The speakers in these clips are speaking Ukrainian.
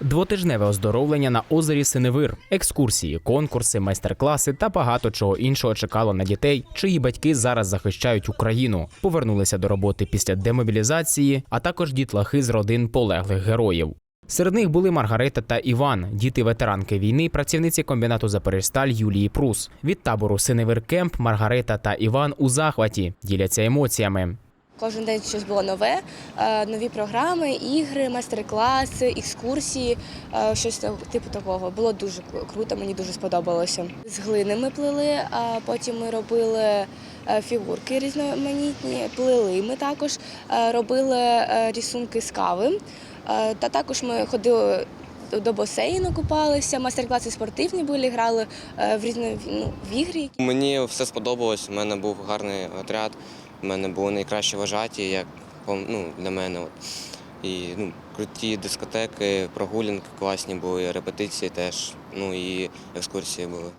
Двотижневе оздоровлення на озері Синевир, екскурсії, конкурси, майстер-класи та багато чого іншого чекало на дітей, чиї батьки зараз захищають Україну, повернулися до роботи після демобілізації, а також дітлахи з родин полеглих героїв. Серед них були Маргарита та Іван, діти ветеранки війни, працівниці комбінату Запоріжсталь Юлії Прус. Від табору Синевир Кемп Маргарита та Іван у захваті діляться емоціями. Кожен день щось було нове, е, нові програми, ігри, майстер-класи, екскурсії, е, щось типу такого. Було дуже круто, мені дуже сподобалося. З глини ми плели, а потім ми робили е, фігурки різноманітні, плели ми також, робили рисунки з кави. Та також ми ходили до басейну, купалися, майстер-класи спортивні були, грали в різні ну, в ігри. Мені все сподобалось. У мене був гарний отряд, у мене були найкращі вважаті, як ну, для мене. От. І ну, круті дискотеки, прогулянки класні були, репетиції теж, ну і екскурсії були.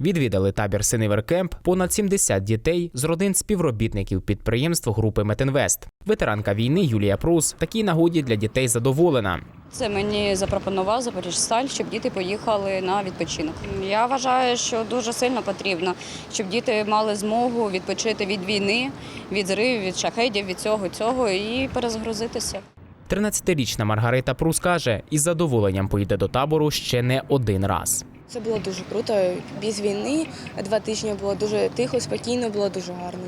Відвідали табір Синевер Кемп понад 70 дітей з родин співробітників підприємств групи Метинвест. Ветеранка війни Юлія Прус такій нагоді для дітей задоволена. Це мені запропонував Запоріжсталь, щоб діти поїхали на відпочинок. Я вважаю, що дуже сильно потрібно, щоб діти мали змогу відпочити від війни, від зривів, від шахедів, від цього цього і перезагрузитися. 13-річна Маргарита Прус каже, із задоволенням поїде до табору ще не один раз. Це було дуже круто. Без війни два тижні було дуже тихо, спокійно, було дуже гарно.